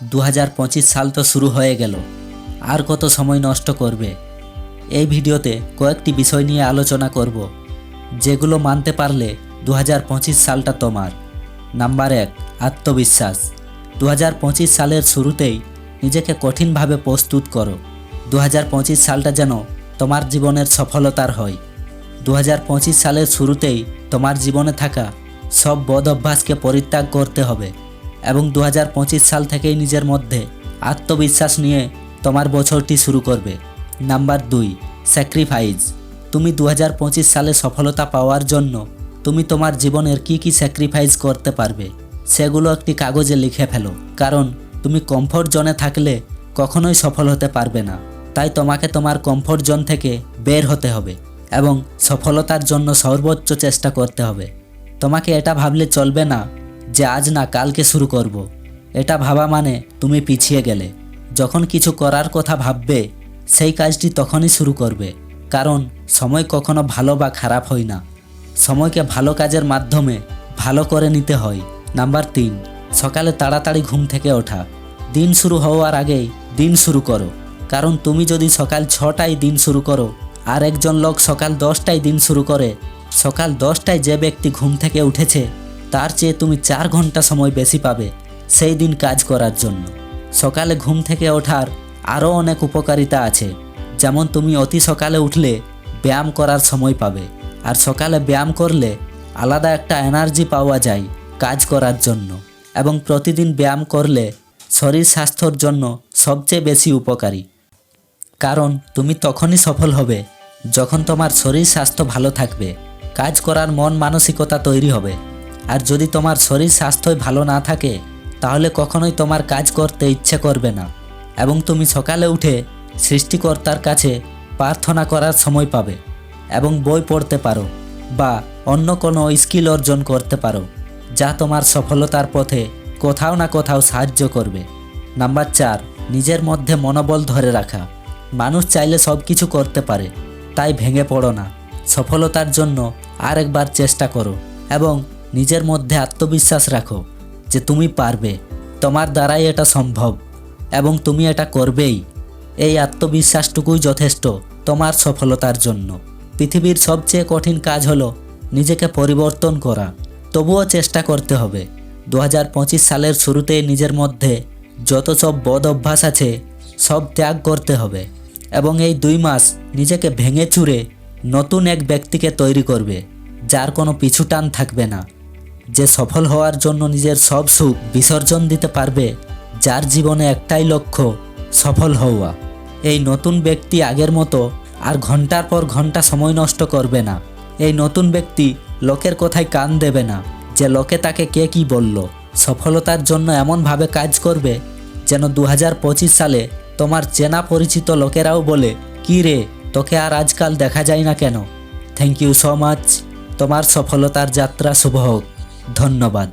দু হাজার পঁচিশ সাল তো শুরু হয়ে গেল। আর কত সময় নষ্ট করবে? এই ভিডিওতে কয়েকটি বিষয় নিয়ে আলোচনা করব, যেগুলো মানতে পারলে দু হাজার পঁচিশ সালটা তোমার। নাম্বার এক, আত্মবিশ্বাস। দু হাজার পঁচিশ সালের শুরুতেই নিজেকে কঠিনভাবে প্রস্তুত করো। দু হাজার পঁচিশ সালটা যেন তোমার জীবনের সফলতার হয়। দু হাজার পঁচিশ সালের শুরুতেই তোমার জীবনে থাকা সব বদ অভ্যাসকে পরিত্যাগ করতে হবে। এবং দু হাজার পঁচিশ সাল থেকেই নিজের মধ্যে আত্মবিশ্বাস নিয়ে তোমার বছরটি শুরু করবে। নাম্বার দুই, স্যাক্রিফাইস। তুমি দু হাজার পঁচিশ সালে সফলতা পাওয়ার জন্য তুমি তোমার জীবনের কি কি স্যাক্রিফাইস করতে পারবে, সেগুলো একটি কাগজে লিখে ফেলো। কারণ তুমি কমফোর্ট জোনে থাকলে কখনোই সফল হতে পারবে না। তাই তোমাকে তোমার কমফোর্ট জোন থেকে বের হতে হবে এবং সফলতার জন্য সর্বোচ্চ চেষ্টা করতে হবে। তোমাকে এটা ভাবলে চলবে না যে আজ না কালকে শুরু করব। এটা ভাবা মানে তুমি পিছিয়ে গেলে। যখন কিছু করার কথা ভাববে, সেই কাজটি তখনই শুরু করবে। কারণ সময় কখনো ভালো বা খারাপ হয় না। সময়কে ভালো কাজের মাধ্যমে ভালো করে নিতে হয়। নাম্বার তিন, সকালে তাড়াতাড়ি ঘুম থেকে ওঠা। দিন শুরু হওয়ার আগেই দিন শুরু করো। কারণ তুমি যদি সকাল ছটায় দিন শুরু করো, আর একজন লোক সকাল দশটায় দিন শুরু করে, সকাল দশটায় যে ব্যক্তি ঘুম থেকে উঠেছে তার চেয়ে তুমি চার ঘণ্টা সময় বেশি পাবে সেই দিন কাজ করার জন্য। সকালে ঘুম থেকে ওঠার আরও অনেক উপকারিতা আছে। যেমন তুমি অতি সকালে উঠলে ব্যায়াম করার সময় পাবে। আর সকালে ব্যায়াম করলে আলাদা একটা এনার্জি পাওয়া যায় কাজ করার জন্য। এবং প্রতিদিন ব্যায়াম করলে শরীর স্বাস্থ্যর জন্য সবচেয়ে বেশি উপকারী। কারণ তুমি তখনই সফল হবে যখন তোমার শরীর স্বাস্থ্য ভালো থাকবে। কাজ করার মন মানসিকতা তৈরি হবে। আর যদি তোমার শরীর স্বাস্থ্যই ভালো না থাকে, তাহলে কখনোই তোমার কাজ করতে ইচ্ছে করবে না। এবং তুমি সকালে উঠে সৃষ্টিকর্তার কাছে প্রার্থনা করার সময় পাবে এবং বই পড়তে পারো বা অন্য কোনো স্কিল অর্জন করতে পারো, যা তোমার সফলতার পথে কোথাও না কোথাও সাহায্য করবে। নাম্বার চার, নিজের মধ্যে মনোবল ধরে রাখা। মানুষ চাইলে সব কিছু করতে পারে, তাই ভেঙে পড়ো না। সফলতার জন্য আরেকবার চেষ্টা করো এবং নিজের মধ্যে আত্মবিশ্বাস রাখো যে তুমি পারবে। তোমার দ্বারাই এটা সম্ভব এবং তুমি এটা করবেই। এই আত্মবিশ্বাসটুকুই যথেষ্ট তোমার সফলতার জন্য। পৃথিবীর সবচেয়ে কঠিন কাজ হলো নিজেকে পরিবর্তন করা। তবুও চেষ্টা করতে হবে। দু হাজার পঁচিশ সালের শুরুতেই নিজের মধ্যে যত সব বদ অভ্যাস আছে, সব ত্যাগ করতে হবে এবং এই দুই মাস নিজেকে ভেঙে চুরে নতুন এক ব্যক্তিকে তৈরি করবে, যার কোনো পিছু টান থাকবে না। যে সফল হওয়ার জন্য নিজের সব সুখ বিসর্জন দিতে পারবে, যার জীবনে একটাই লক্ষ্য, সফল হওয়া। এই নতুন ব্যক্তি আগের মতো আর ঘণ্টার পর ঘণ্টা সময় নষ্ট করবে না। এই নতুন ব্যক্তি লোকের কথায় কান দেবে না, যে লোকে তাকে কে কি বলল। সফলতার জন্য এমনভাবে কাজ করবে যেন দু হাজার পঁচিশ সালে তোমার চেনা পরিচিত লোকেরাও বলে, কি রে, তোকে আর আজকাল দেখা যায় না কেন? থ্যাংক ইউ সো মাচ তোমার সফলতার যাত্রা শুভ হোক। ধন্যবাদ।